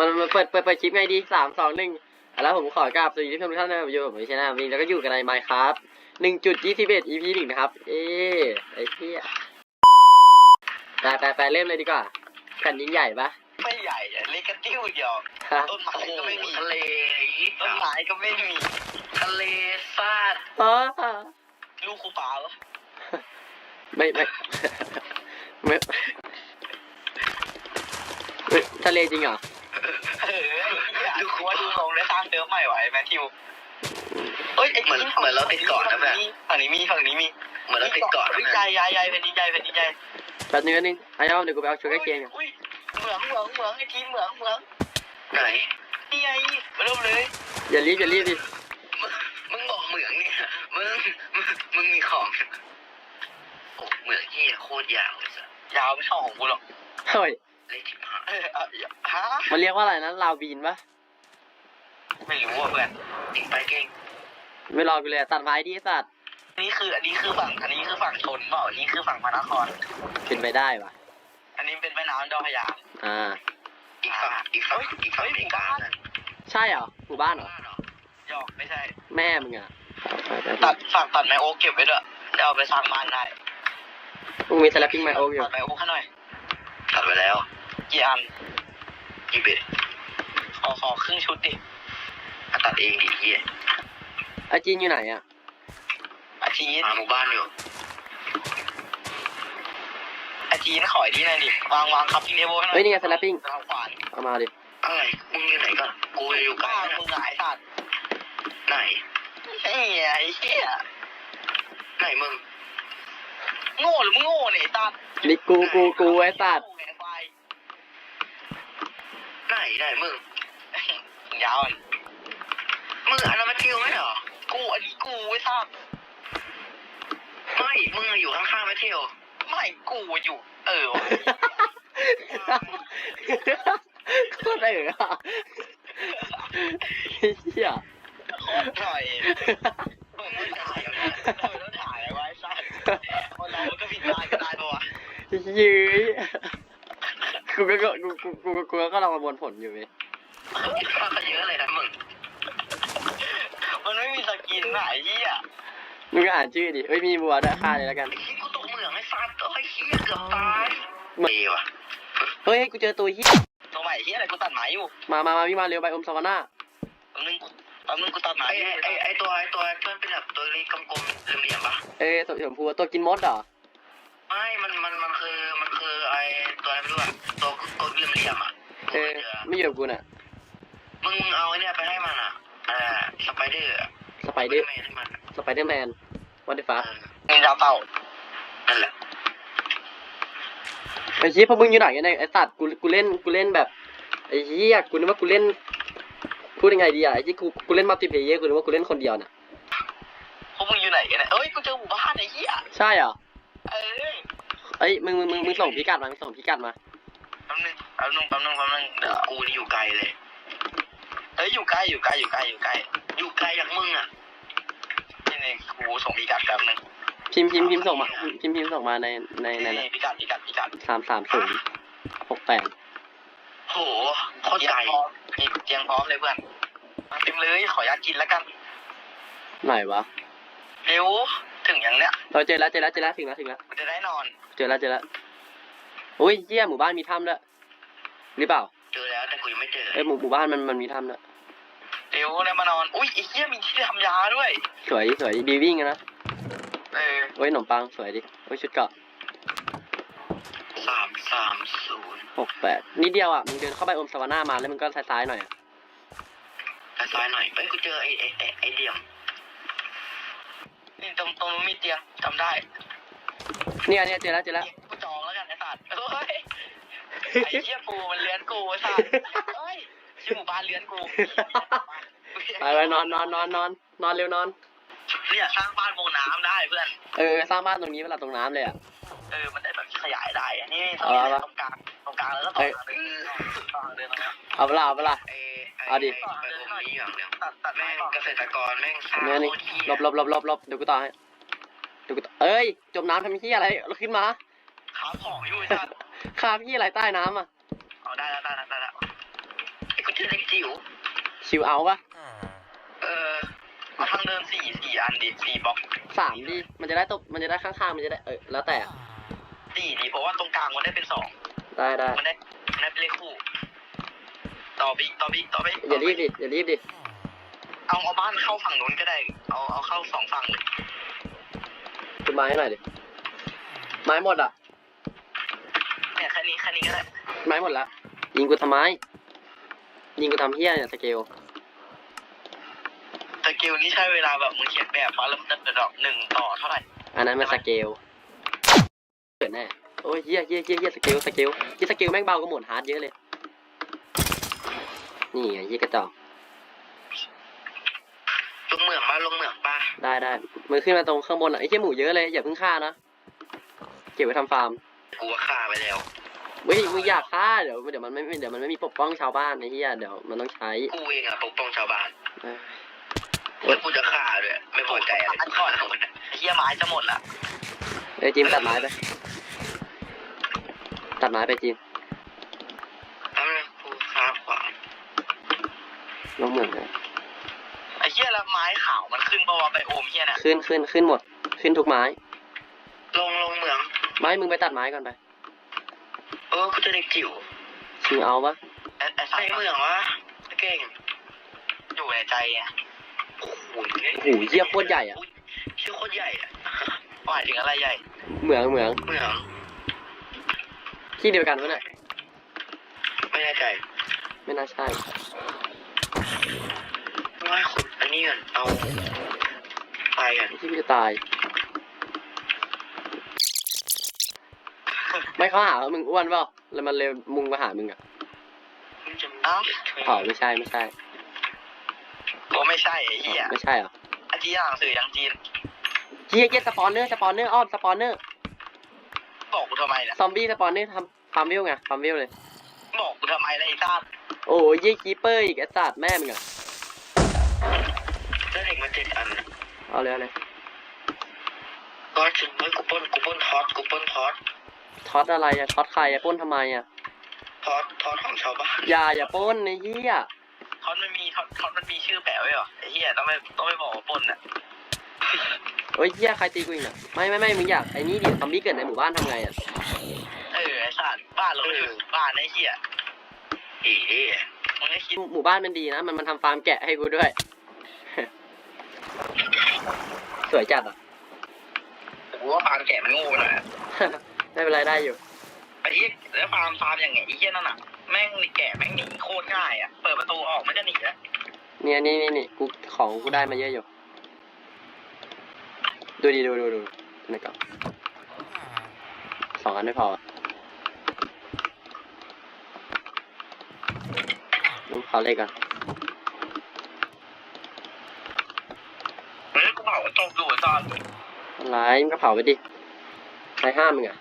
มันมันเปิดเปิดเปิดคลิปไงดีสามสองหนึ่งแล้วผมขอกราบสวัสดีทุกท่านนะครับอยู่กับผมชนะวินแล้วก็อยู่กันในไมค์ครับหนึ่งจุดยี่สิบเอ็ด EP หนึ่งนะครับ เอ๊ะไอ้เหี้ยไปไปไปเริ่มเลยดีกว่าแผ่นดินใหญ่ปะไม่ใหญ่อะเล็กกระติ้วเดียวฮะต้นไม้ก็ไม่มีทะเลต้นไม้ก็ไม่มี ทะเลซาดอ๋อลูกครูปาเหรอไม่ไม่ไม่เฮ้ยทะเลจริงเหรอเออ ดูครูว่าดูทรงได้สร้างเดิมใหม่ไหวแมทธิวเอ้ยไอ้เหมือนเหมือนเราติดเกาะนะแบบฝั่งนี้มีฝั่งนี้มีเหมือนเราติดเกาะนะฮ้ยแบใหญ่บใหญ่ใหญ่เป็นดีใจเป็นดีใจแป๊บนึงแป๊บนึงไอ้ยอมเดี๋ยวกูไปเอาชุดใกล้เคียงก่อนอุ้ยเหมืองเหมืองเหมืองไอ้ทีเหมืองเหมืองไหนนี่ไงมาเริ่มเลยอย่ารีบอย่ารีบดิมึงมึงบอกเหมืองเนี่ยมึงมึงมึงมีของโอ้เหมืองที่โคตรยาวเลยสัสยาวไม่เท่าของกูหรอกเฮ้ยเล็กทิพหายเออเอาฮะมันเรียกว่าอะไรนะลาวบีนปะ ไม่รู้อะเพื่อนติดไปเก่ง ไม่รอกูเลยอะตัดไม้ดิสัตว์อันนี้คืออันนี้คือฝั่งอันนี้คือฝั่งชนเปล่าอันนี้คือฝั่งพระนคร เป็นไปได้ปะอันนี้เป็นแม่น้ำเจ้าพระยาอ่า อีกฝั่งอีกฝั่งอีกฝั่งเฮ้ยไม่กล้าหมู่บ้านนะใช่เหรอหมู่บ้านเหรอบ้านเหรอ หยอกไม่ใช่ แม่มึงอะตัดฝากตัดไมโอ๊กเก็บไว้ด้วยจะเอาไปสร้างบ้านได้มึงมีสแลปปิ้งไมโออยู่ตัดไมโอ๊กให้หน่อยตัดไปแล้วกี่อันยี่สิบเอ็ดขอขอครึ่งชุดดิอะ ตัดเองดิเฮียอาจีนอยู่ไหนอะ อาชีพมาหมู่บ้านอยู่ อาชีพขอไอ้นี่หน่อยดิวางวางครับพี่เนโวให้หน่อยเฮ้ยนี่ไงสแลปปิ้งทางขวานเอามาดิอะไรมึงอยู่ไหนก่อนกูอยู่ใกล้บ้านนะมึงหงายสัตว์ไหน ไอ้เหี้ยไอ้เหี้ยไหนมึงโง่หรือมึงโง่เนี่ยไอ้ตัดนี่กูกูกูไอ้สัตว์โง่ไอ้ควายไหนไหนมึง ยาวอัน มึงอันนั้นมาเที่ยวไหมเหรอ กูอันนี้กูไอ้สัตว์ไม่มึงอะอยู่ข้างๆไม่เที่ยวไม่กูอยู่ เออวะโคตรเอ๋ออะเฮียหน่อยมึงไม่ถ่ายเอาเนี่ยเออแล้วถ่ายเอาไว้สัตว์คนเรามันก็ผิดได้ก็ได้ปะวะยื้ยกูก็กูกูกูกูก็กำลังประมวลผลอยู่เว้ย คิดว่าเขาเยอะเลยนะมึงมันไม่ มีสกินไหนเหี้ยมึงก็อ่านชื่อดิเอ้ยมีบัวด้วยฆ่าเลยแล้วกัน ไอ้ที่กูตกเหมืองไอ้ซัดเอ้ยเฮียเกือบตายเมย์ว่ะเฮ้ยกูเจอตัวเฮียตัวใหม่เหี้ยอะไรกูตัดไม้อยู่มามามาวิ่งมาเร็วไปอมสวาน่าแป๊บนึงกูแป๊บนึงกูตัดไม้ไอ้อยู่ไอ้ไอ้ตัวไอ้ตัวที่มันเป็นแบบตัวเล็กกลมๆเหลี่ยมๆปะเอ้ยตัวชมพูตัวกินมดเหรอไม่ มัน มัน มันคือ มันคือไอ้ตัวอะไรไม่รู้อะตัวตัวเหลี่ยมๆอะเออไม่อยู่กับกูน่ะมึงมึงเอาไอ้เนี่ยไปให้มันอะอ่าสไปเดอร์อะส ไปเดอร์แมนให้มันอะสไปเดอร์แมนวันเดฟ้าเออมีดาวเต่านั่นแหละไอ้ชี้พวกมึงอยู่ไหนกันเนี่ยไอ้สัตว์กูกูเล่นกูเล่นแบบไอ้เหี้ยกูนึกว่ากูเล่นพูดยังไงดีอะไอ้ที่กูกูเล่นมัลติเพลเยอร์กูนึกว่ากูเล่นคนเดียวน่ะพวกมึงอยู่ไหนกันเนี่ยเอ้ยกูเจอหมู่บ้านไอ้เหี้ยใช่เหรอเอ้ยเอ้ยมึงมึงมึงมึงส่งพิกัดมามึงส่งพิกัดมาแป๊บนึงแป๊บนึงแป๊บนึงแป๊บนึงเดี๋ยวกูนี่อยู่ไกลเลยเอ้ยอยู่ใกล้อยู่ใกล้อยู่ใกล้อยู่ใกล้อยู่ไกลจากมึงอะนี่นี่ กูส่งพิกัดแป๊บนึงพิมพ์พิมพ์พิมพ์ส่งมาพิมพ์พิมพ์ส่งมาในในในนี่พิกัดพิกัดพิกัดสามสามศูนย์หกแปดโหโคตรเตียไกลงพร้อมมีเตียงพร้อมเลยเพื่อนมาเต็มเลยขออยากกินแล้วกัน ไหนวะเร็วถึงยังเนี้ยเราเจอแล้วเจอแล้วเจอแล้วถึงแล้วถึงแล้วกูจะได้นอน เจอแล้วเจอแล้วโอ้ยเหี้ยหมู่บ้านมีถ้ำด้วยหรือเปล่า เจอแล้วแต่กูยังไม่เจอเอ้ยหมู่หมู่บ้านมันมันมีถ้ำด้ว ยเร็วเลยมานอน อุ้ยไอ้เหี้ยมีที่ทำยาด้วย สวยสวยดีวิ่งอะนะเออโอ้ยขนมปังสวยดิโอ้ยชุดเกราะสามสามศูนย์หกแปดนิดเดียวอะมึงเดินเข้าไปอมสวาน่ามาแล้วมึงก็ซ้ายๆหน่อยอะซ้ายหน่อยเอ้ยกูเจอไอ้ไอ้ไอ้ไอ้เดียมนี่ตรงตรงนู้นมีเตียงจำได้เนี่ยเนี่ยเจอแล้วเจอแล้ว กูจองแล้วกันไอ้สัตว์เฮ้ยไอ้เหี้ยปูมันเลื้อนกูไอ้สัตว์เฮ้ยชื่อหมู่บ้านเลื้อนกู ไปไปนอนนอนนอนนอนนอนเร็วนอน เนี่ยสร้างบ้านโมน้ำได้เพื่อน เออสร้างบ้านตรงนี้เวลาตรงน้ำเลยอะ เออ มันได้แบบขยายได้อะนี่ตรงเอานี้ละตรงกลาง ตรงกลางแล้วก็ต่อทางเดินต่อทางเดินตรงเนี้ยเอาเปล่าเอาเปล่าไอ้ไอ้เอาดิไปอมนี้อย่างเดียวตัดตัดแม่ไม้งก่อนเกษตรกรแม่งสร้างเนี่ยนี่โคตรเหี้ยหลบหลบหลบหลบหลบเดี๋ยวกูต่อให้เดี๋ยวกูต่อเอ้ย จมน้ำทำพี่อะไรเราขึ้นมาขาของอยู่ไอ้สัตว์คาพี่อะไรใต้น้ำอะเอาได้แล้วได้แล้วได้แล้วไอ้จิ๋วชิวเอาปะเออเอาทางเดินสี่สี่อันดิสี่บล็อกสามดิมันจะได้ตบมันจะได้ข้างๆ มันจะได้เออแล้วแต่อะสี่ดิเพราะว่าตรงกลางมันได้เป็นสองได้ได้มันได้มันได้เป็นเลขคู่ต่อไปอีกต่อไปอีกต่อไปกอย่ารีบดิอย่ารีบดิเอาเอาบ้านเข้าฝั่งนู้นก็ได้ เอาเอาเข้าสองฝั่งเลยคุณไม้ให้หน่อยดิไม้หมดอะเนี่ยแค่นี้แค่นี้ก็ได้ไม้หมดละยิงกูทำไมยิงกูทำเฮี้ยเนี่ยสเกล สกิลนี้ใช้เวลาแบบมึงเขียนแบบมาแล้วมันจะเป็นดอกหนึ่งต่อเท่าไหร่ อันนั้นมันสเกลเกิดแน่ โอ้ยเฮี้ยเฮี้ยเฮี้ยเฮี้ยสเกลสเกลที่สเกลแม่งเบากว่าหมดฮาร์ดเยอะเลย นี่ไงเฮี้ยกระจอกลงเหมืองมาลงเหมืองปะได้ได้มือขึ้นมาตรงข้างบนอะไอ้เฮี้ยหมูเยอะเลยอย่าเพิ่งฆ่านะ เก็บไว้ทำฟาร์มกูว่าฆ่าไปแล้วเฮ้ยมึงอยากฆ่าเดี๋ยวเดี๋ยวมันไม่เดี๋ยวมันไม่มีปกป้องชาวบ้านไอ้เฮี้ยเดี๋ยวมันต้องใช้กูเองอะปกป้องชาวบ้าน เออแล้วกูจะฆ่าด้วยไม่พอใจอะไรอันก่อนไอ้เหี้ยไม้จะหมดละเอ้ยจิมตัดไม้ไป ตัดไม้ไปจิมทำไมกูฆ่าขวานลงเหมืองเลยไอ้เหี้ยแล้วไม้ขาวมันขึ้นปะวะไปโอมเหี้ยน่ะขึ้นขึ้นขึ้นหมด ขึ้นทุกไม้ ลงลงเหมือง ไม้มึงไปตัดไม้ก่อนไป เออกูจะเด็กจิ๋วชิงเอาปะไอ้ไอ้สัใส่ตว์เหมืองวะเก่ง อยู่ในใจไงโอ้โห โอ้โหเยี่ยโคตรใหญ่อะ ชื่อโคตรใหญ่อะหมายถึงอะไรใหญ่ เหมืองเหมืองเหมือง ที่เดียวกันวะเนี่ยไม่แน่ใจไม่น่าใช่ว่าขุดอันนี้ก่อนเอาไปกันที่พี่จะตาย ไม่เขาหาว่ามึงอ้วนเปล่าแล้วมันเลยมุงมาหามึงอะมันจะเอ้าเปล่าไม่ใช่ไม่ใช่โอ้ไม่ใช่ไอ้เหี้ยไม่ใช่เหรออาจีอ่านหนังสือยังจีนเฮียเฮียสปอนเนอร์สปอนเนอร์อ้อมสปอนเนอร์บอกกูทำไมเนี่ยซอมบี้สปอนเนอร์ทำฟาร์มวิวไงฟาร์มวิวเลย บอกกูทำไมล่ะไอ้ซาดโอ้ยเยี่ยคีเปอร์อีกไอ้สัตว์แม่มึงอะได้เด็กมาเจ็ดอันเอาเลยเอาเลยก็ถึงเฮ้ยกูปล้นกูปล้นทอสกูปล้นทอสช็อตอะไรอะช็อตใครอะปล้นทำไมอะทอสทอสของชาวบ้านอย่าอย่าปล้นไอ้เหี้ยท็อต มันมีท็อตท็อตมันมีชื่อแปะไว้เหรอไอ้เหี้ยต้องไม่ต้องไม่บอกว่าปล้นอะโอ้ยเหี้ยใครตีกูอีกน่ะไม่ไม่ไม่มึงอยากไอ้นี่ดิซอมบี้เกิดในหมู่บ้านทำไงอะเออไอ้ซาดบ้านเราไม่อยู่บ้านไอ้เหี้ยเอ๋มึงไม่คิดหมู่บ้านมันดีนะมันมันทำฟาร์มแกะให้กูด้วย สวยจัดอะกูว่าฟาร์มแกะมันโง่ไปหน่อยอะไม่เป็นไรได้อยู่ไอ้เหี้ยแล้วฟาร์มฟาร์มอย่างไงไอ้เหี้ยนั่นน่ะแม่งแกะแม่งหนีโคตรง่ายอะเปิดประตูออกมันก็หนีแล้ว เนี่ยนี่นี่นี่กูของกูได้มาเยอะอยู่ ดูดีดูดูดูในกล่องสองอันไม่พอต้องขอเลขก่อนเฮ้ยกูเผามันตกอยู่ไอ้ซาดอะไรมึงก็เผาไปดิใครห้ามมึงอะ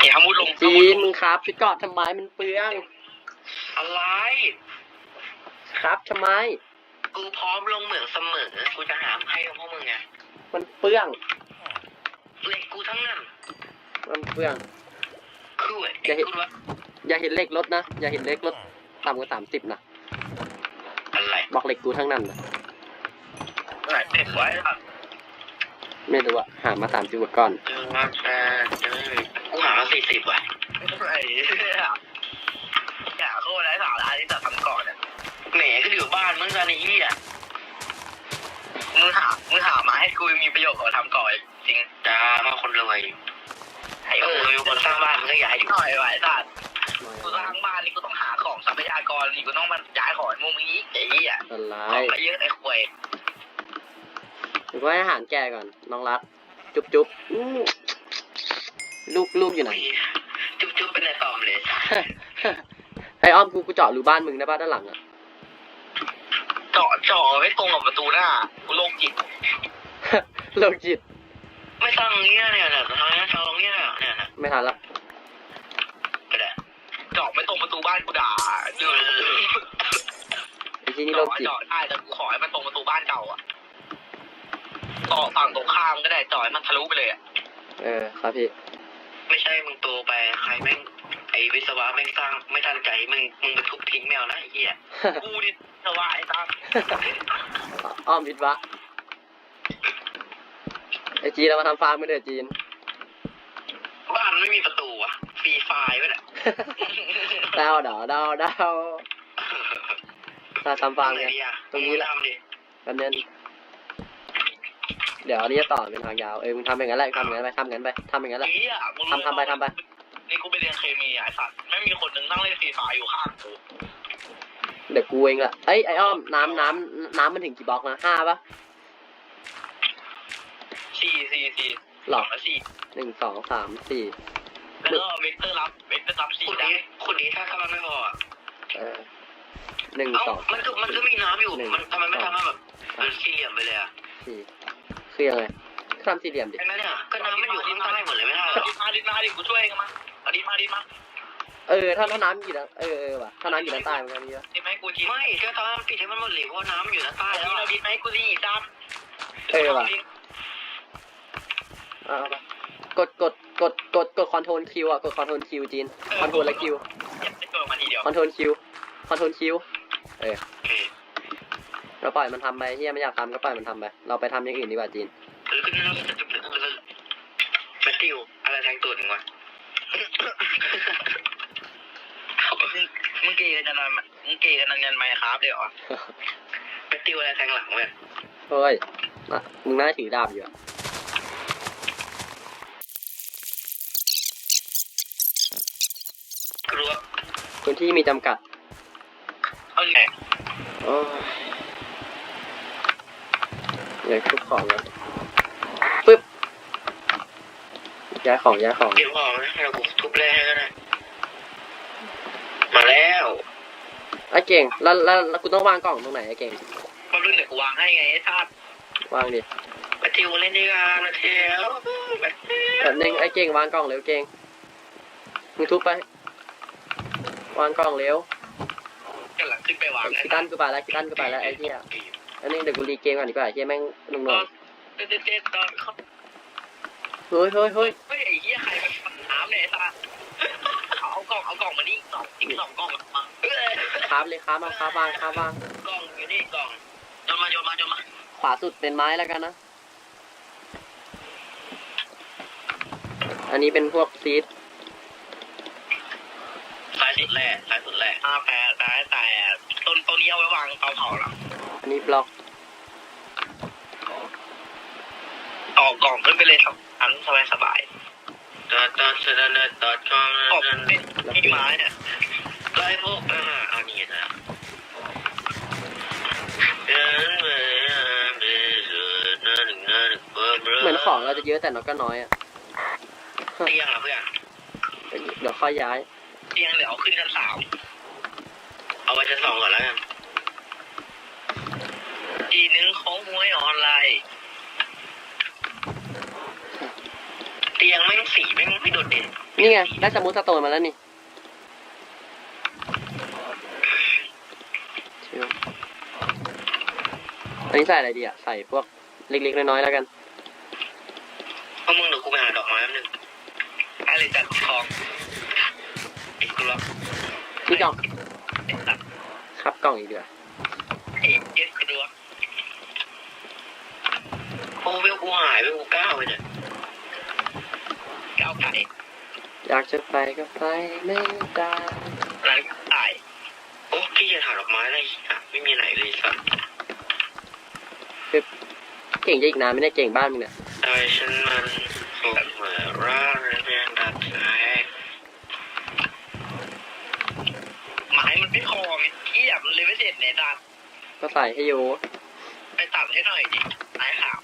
เดี๋ยวมุดลงจีนมึงครับชุดเกาะทำไมมันเปลืองอะไร ครับทำไม กูพร้อมลงเหมืองเสมอ กูจะหาให้กับพวกมึงไงมันเปลือง เหล็กกูทั้งนั้นมันเปลือง คือไอ้อย่าเห็น กูว่าอย่าเห็นเหล็กรถนะ อย่าเห็นเหล็กรถต่ำกว่าสามสิบนะ อะไรบอกเหล็กกูทั้งนั้นนะไหนเด็กไว้ครับไม่รู้อะหามาสามสิบกว่าก้อน เจอมาแชร์เจอกูหามาสี่สิบว่ะไอ้เหี้ย เนี่ยแหมก็อยู่บ้านมึงกันไอ้เหี้ยมึงหามึงหามาให้กูมีประโยชน์กว่าทำก่อนจริงจ้ามาคนรวยไอ้เอโอ้อยมีคนสร้างบ้านมึงก็ย้ายอยู่หน่อยไว้สัตว์กูสร้างบ้านนี่กูต้องหาของทรัพยากรนี่กูต้องมาย้ายของให้มึงอีกไอ้เหี้ยอะไรของก็เยอะไอ้ควยหรือว่าให้อาหารแกก่อน น้องรัดจุ๊บจุ๊บอื้อลูกลูกอยู่ไหน จุ๊บจุ๊บเป็นในตอมเลย ไออ้อมกูกูเจาะรูบ้านมึงได้ป่ะด้านหลังอะ เจาะเจาะไม่ตรงกับประตูหน้ากูโรคจิต โลกจิต ไม่ต้องเงี้ยเนี่ยเนี่ยทางนี้ทางเงี้ยเนี่ยเนี่ยไม่ทันละก็ได้เจาะไม่ตรงประตูบ้านกูด่าดื้อไอ้ที่นี่โลเจาะกจิต เจาะได้แต่กูขอให้มันตรงประตูบ้านเก่าอะต่อฝั่งตรงข้ามก็ได้เจาะให้มันทะลุไปเลยอะเออครับพี่ ไม่ใช่มึงโตไปใครแม่ง ไอ้วิศวะไม่งสร้างไม่ทันใจมึงมึงไปทุบทิ้งแมวนะไอ้เหี้ยกูดิสวายตามอ้อมพิดวะไอจีนเรามาทำฟาร์มกันเถอะจีน บ้านไม่มีประตูอะฟรีไฟล์ไว้แหละดาวดาวดาวดาวเราทำฟาร์มไหนกันดีอะตรงนี้แหละทำดิแบบนี้เดี๋ยวอันนี้จะต่อเป็นทางยาว เออมึงทำอย่างนั้นแหละทำอย่างนั้นไปทำอย่างนั้นไปทำอย่างนั้นแหละเฮียมึงทำทำไปทำไป นี่กูไปเรียนเคมีอะไอ้สัตว์ไม่มีคนหนึ่งนั่งเล่นฟรีไฟร์อยู่ข้างกูเดี๋ยวกูเองละเอ้ยไออ้อมน้ำน้ำน้ำมันถึงกี่บล็อกนะห้าปะสี่สี่สี่หรอสงและสี่หนึ่งสองสามสี่แล้วก็เวกเตอร์รับเวกเตอร์รับสี่ขุดได้นี้ขุดนี้ถ้าถ้ามันไม่พออะเออหนึ่งเอ้าสอง มันก็มันก็มีน้ำอยู่ หนึ่ง มันทำไมไม่สองทำให้แบบเป็นสี่เหลี่ยมไปเลยอะสี่คือยังไงทำสี่เหลี่ยมดิ ใช่ไหมเนี่ยก็น้ำมันอยู่ข้างใต้หมดเลยไม่ได้เหรอดิมาดิมาดิกูช่วยกันมาเอา ดิมาดิมาเออถ้าถ้าน้ำอยู่ด้านเออเออว่ะถ้าน้ำอยู่ด้านใต้มันก็มีวะดิไหมกูทีไม่ก็ตอนนั้นปิดให้มันหมดเลยเพราะว่าน้ำมันอยู่ด้านใต้เอาแล้วดิอะเอาดิไหมกูดีซ้ำเออว่ะเอาเอาไปกดกดกดกดกดคอนโทรลคิวอะกดคอนโทรลคิวจีนคอนโทรลและคิวจะเกิดมาทีเดียวคอนโทรลคิวคอนโทรลคิวโอเคเราปล่อยมันทำไปเฮียไม่อยากทำก็ปล่อยมันทำไปเราไปทำอย่างอื่นดีกว่าจีนหรือขึ้นแมตติวอะไรแทงตูดมึงวะ มึงเกย์กันจะนอนมึงเกย์กันนานไหมครับเดี๋ยวแมตติวอะไรแทงหลังเว้ยเฮ้ยน่ะมึงน่าถือดาบอยู่อะกลัวพื้นที่มีจำกัดเอาไงโอ้ยเดี๋ยวทุบของกันปึ๊บ ย้ายของย้ายของ เก็บของนะเราบุกทุบแร่ให้ก็ได้มาแล้วไอ้เก่งแล้วแล้วแล้วกูต้องวางกล่องตรงไหนไอ้เก่งก็รุ่นเดี๋ยวกูวางให้ไงไอ้ชาติวางดิแมตติวเล่นด้วยกันนะเทียวแมตติวแบบนึงไอ้เก่งวางกล่องเร็วเก่งมึงทุบไป วางกล่องเร็วกำลังขึ้นไปวางคิตันกูไปแล้วคิตันกูไปแล้วไอ้เหี้ยอันนี้เดี๋ยวกูรีเกมก่อนดีกว่าไอ้เหี้ยแม่งนุ่งเด็ดเด็ดเด็ดตอนเขาๆ เฮ้ยเฮ้ยเฮ้ยเฮ้ยไอ้เหี้ยใครมันฝังน้ำเนี่ยไอ้สัสเอากล่องเอากล่องมานี่กล่องอีกสองกล่องมาเออคราบเลยคราบมาคราบวางคราบวาง กล่องอยู่นี่กล่องโยนมาโยนมาโยนมาขวาสุดเป็นไม้แล้วกันนะ อันนี้เป็นพวกซีดซ้ายสุดแร่ซ้ายสุดแร่อาแปดแต่แต่ต้นต้นนี้เอาไว้วางเตาเผาแล้วอันนี้บล็อก ต่อกล่องขึ้นไปเลยครับ อันสบายสบายดอทดอทดอทดอทคอมๆออกเป็นที่ไม้เนี่ยไล่พวกอ่าเอานี่นะเหมือนของเราจะเยอะแต่เราก็น้อยอะเตียงเหรอเพื่อนเดี๋ยวค่อยย้าย เตียงเดี๋ยวเอาขึ้นชั้นสามเอาไปชั้นสองก่อนแล้วกันทีนึงของหวยออนไลน์ เตียงแม่งสีแม่งไม่โดดเด่นนี่ไงได้สมูทสโตนมาแล้วนี่ชิวอันนี้ใส่อะไรดีอะ ใส่พวกเล็กๆน้อยๆแล้วกันเพราะมึงเดี๋ยวกูไปหาดอกไม้แป๊บนึงอะไรจัดทองไอ้กูรอนี่กล่องไอ้สัตว์ครับกล่องอีกเดือไอ้เย็ดกระดัวโอ้เวลกูหายเวลกูก้าวไปเนี่ย ก้าวไก่อยากจะไปก็ไปไม่ได้ร้านตาย โอ้พี่จะหาดอกไม้อะไรอะไม่มีไหนเลยสัตว์เก่งจะอีกนานไม่ได้เก่งบ้านมึงเนี่ยใจฉันมันคงเหมือนร่างเรียนดัดใจไม้มันไม่พอไงที่อยากมันเลยไม่เสร็จเนี่ยตัดก็ใส่ให้อยู่ไปตัดให้หน่อยดิไม้ขาว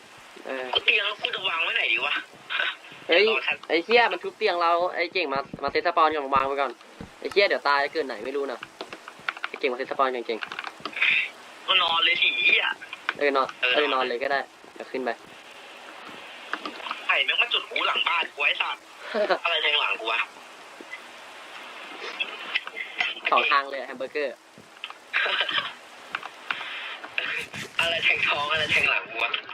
เออกูเตียงแล้วกูจะวางไว้ไหนดีวะ เฮ้ยไอ้เหี้ยมันทุบเตียงเราไอ้เก่งมามาเซตสปอนก่อนวางไว้ก่อนไอ้เหี้ยเดี๋ยวตายเกินไหนไม่รู้นะไอ้เก่งมาเซตสปอนกันเก่งก็นอนเลยสีอะเออนอนเออนอนเลยก็ได้เดี๋ยวขึ้นไปไข่แม่งมาจุดหูหลังบ้านกูไอ้สัตว์อะไรแทงหลังกูวะสองทางเลยแฮมเบอร์เกอร์ อะไรแทงท้องอะไรแทงหลังกูวะไป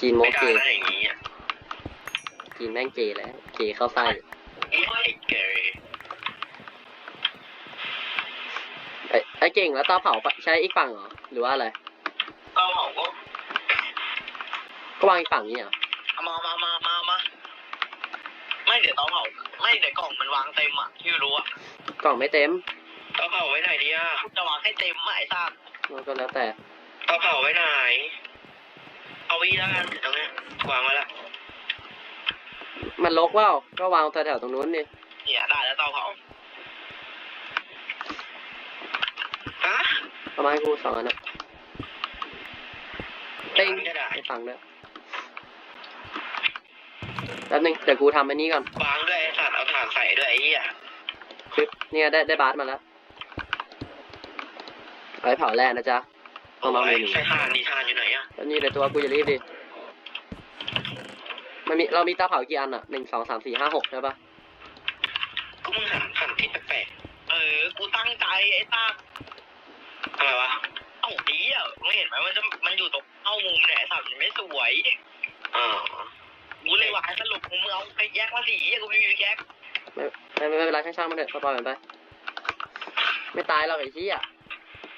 จีนโมเกย์จีนแม่งเกย์แล้ว เกย์เข้าไส้ไม่เกยไอ้ไอ้เก่งแล้วต้าเผาใช้อีกฝั่งเหรอ หรือว่าอะไร เอาเผาเอก็วางอีกฝั่งนี้เหรอมามามามามาไม่เดี๋ยวต้าเผาไม่เดี๋ยวกล่องมันวางเต็มอะที่รู้อะกล่องไม่เต็มต้าเผาไว้ไหนดีอะจะวางให้เต็มอะไอ้ซากมันก็แล้วแต่ต้าเผาไว้ไหน เอาไว้แล้วกันตรงเนี้ยวางไว้ละมันลกว่าก็วางแถวๆตรงนู้นนี่เนี่ยได้แล้วเตาเผาฮะเอามาให้กูสองอันนะเต็งจะได้ไปฟังด้วยแป๊บนึงเดี๋ยวกูทำอันนี้ก่อนวางด้วยไอ้สัตว์เอาถ่านใส่ด้วยไอ้เหี้ยปึ๊บเนี่ยได้ได้บาสมาแล้วเอาไปเผาแร่นะจ๊ะ เอามาไอ้หนึ่งใช้ถ่านดีถ่านอยู่ไหนอะแล้วนี่เลยตัวกูจะรีบดิมันมีเรามีเตาเผากี่อันอะหนึ่งสองสามสี่ห้าหกใช่ปะก็มึงหันหันทิศแปลกเออ กูตั้งใจไอ้ซ่าๆอะไรวะเอ้าดีอะไม่เห็นไหมมันจะมันอยู่ตรงเข้ามุมเนี่ยไอ้สัตว์มันไม่สวยอ๋อกูเลยวางสรุปมึงเอาไปแยกมาสีกูไม่มีแยกไม่ไม่ไม่เป็นไรช่างๆมันเถอะปล่อยมันไป ไม่ตายหรอกไอ้เหี้ย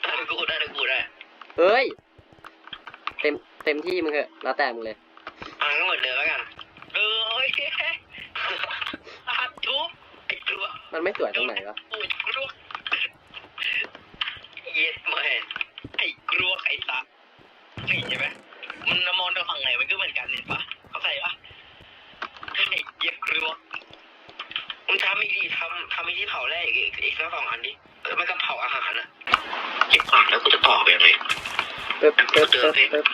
ได้กูได้ได้กูได้ เฮ้ย เต็มเต็มที่มึงเถอะแล้วแต่มึงเลยอ่าก็เหมือนเดิมแล้วกัน เอ้ยตัดทุบไอ้กลัวมันไม่สวยตรงไหนวะโอ้ยกลัวเย็ดแม่ไอ้กลัวไอ้สัตว์นี่ใช่ไหมมันนมอนกับฝั่งไหนมันก็เหมือนกันเห็นปะเข้าใจปะไอ้เหี้ยกลัวมึงทำอีกดีทำทำอีกที่เผาแรกอีกอีกสักสองอันดิเออไม่ก็เผาอาหารอะ เก็บผักแล้วกูจะต่อไปยังไงปึ๊บปึ๊บปึ๊บปึ๊บ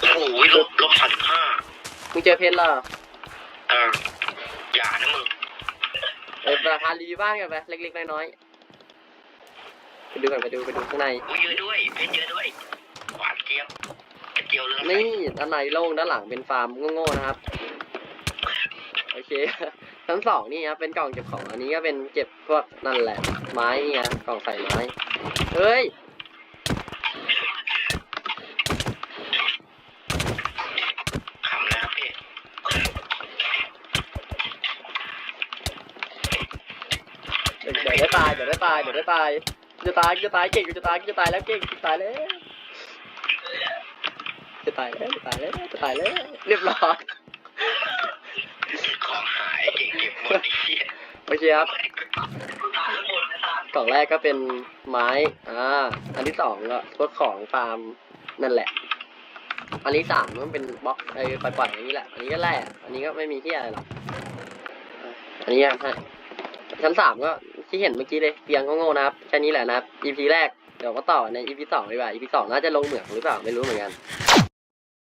โอ้โหลบลบสามสิบห้ามึงเจอเพชรเหรอเอออย่านะมึงเออราคารีวิวบ้านกันไปเล็กๆน้อยๆไปดูกันไปดูไปดูข้างในอุ้ยเยอะด้วยเพชรเยอะด้วยหวานเจี๊ยบกระเจียวเรืองนี่ด้านในโล่งด้านหลังเป็นฟาร์มโง่ๆนะครับโอเคชั้นสองนี่ครับเป็นกล่องเก็บของอันนี้ก็เป็นเก็บพวกนั่นแหละไม้ไงกล่องใส่ไม้ เฮ้ย ขำแล้วพี่เดี๋ยวเดี๋ยวได้ตาย เดี๋ยวได้ตาย เดี๋ยวได้ตายจะตายจะตาย เก่งจะตายจะตายแล้ว เก่งจะตายแล้วจะตายแล้วจะตายแล้วจะตายแล้ว เรียบร้อยของหายเก่งเก็บหมดไอ้เหี้ยโอเคครับ กล่องแรกก็เป็นไม้ อ่า อันที่สองก็พวกของฟาร์มนั่นแหละ อันที่สามมันเป็นบล็อกไอ้ปล่อยๆอย่างนี้แหละ อันนี้ก็แร่อันนี้ก็ไม่มีที่อะไรหรอก อันนี้ให้ชั้นสามก็ที่เห็นเมื่อกี้เลยเตียงก็โง่นะครับ แค่นี้แหละนะครับ EP แรก เดี๋ยวก็ต่อใน EP สองดีกว่า EP สองน่าจะลงเหมืองหรือเปล่าไม่รู้เหมือนกัน